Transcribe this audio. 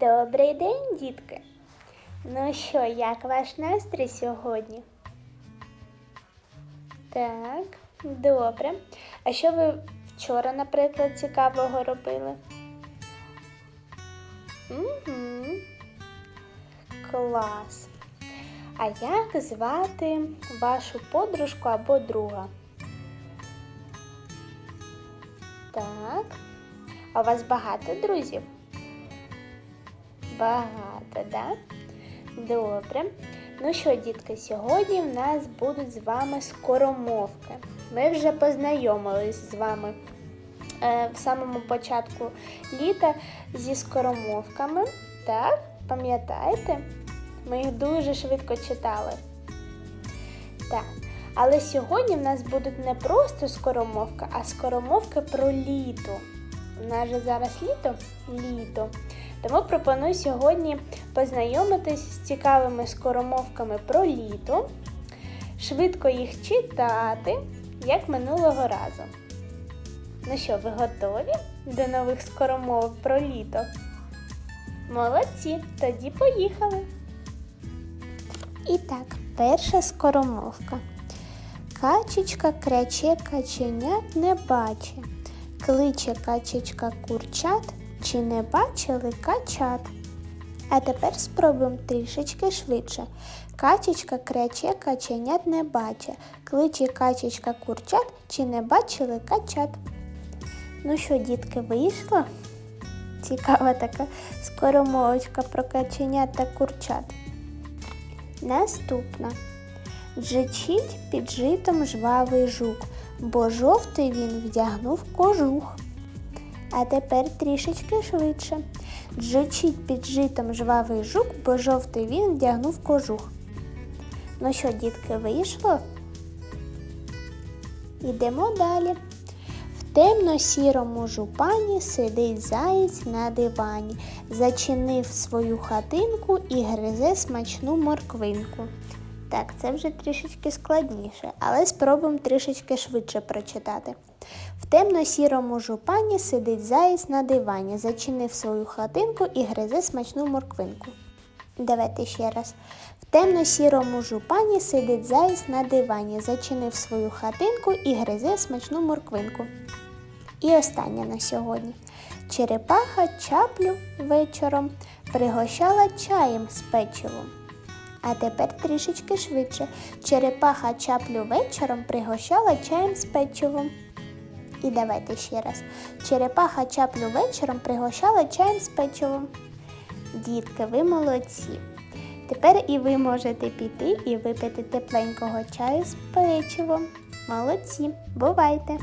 Добрий день, дітки. Ну що, як ваш настрій сьогодні? Так, добре. А що ви вчора, наприклад, цікавого робили? Угу. Клас. А як звати вашу подружку або друга? Так. А у вас багато друзів? Багато, да? Добре. Ну що, дітки, сьогодні в нас будуть з вами скоромовки. Ми вже познайомились з вами е, в самому початку літа зі скоромовками. Так, пам'ятаєте? Ми їх дуже швидко читали. Так. Але сьогодні в нас будуть не просто скоромовка, а скоромовки про літо. У нас же зараз літо? Літо. Тому пропоную сьогодні познайомитись з цікавими скоромовками про літо, швидко їх читати, як минулого разу. Ну що, ви готові до нових скоромовок про літо? Молодці, тоді поїхали. І так, перша скоромовка. Качечка кряче каченят не баче. Кличе качечка курчат, чи не бачили качат. А тепер спробуємо трішечки швидше. Качечка кряче каченят не баче. Кличе качечка курчат, чи не бачили качат. Ну що, дітки, вийшло? Цікава така скоромовочка про каченят та курчат. Наступна. Джичить під житом жвавий жук, бо жовтий він вдягнув кожух. А тепер трішечки швидше. Джичить під житом жвавий жук, бо жовтий він вдягнув кожух. Ну що, дітки, вийшло? Ідемо далі. В темно-сірому жупані сидить заєць на дивані, зачинив свою хатинку і гризе смачну морквинку. Так, це вже трішечки складніше, але спробуємо трішечки швидше прочитати. В темно-сірому жупані сидить заєць на дивані, зачинив свою хатинку і гризе смачну морквинку. Давайте ще раз. В темно-сірому жупані сидить заєць на дивані, зачинив свою хатинку і гризе смачну морквинку. І останнє на сьогодні. Черепаха чаплю вечором пригощала чаєм з печивом. А тепер трішечки швидше. Черепаха чаплю вечором пригощала чаєм з печивом. І давайте ще раз. Черепаха чаплю вечором пригощала чаєм з печивом. Дітки, ви молодці. Тепер і ви можете піти і випити тепленького чаю з печивом. Молодці, бувайте!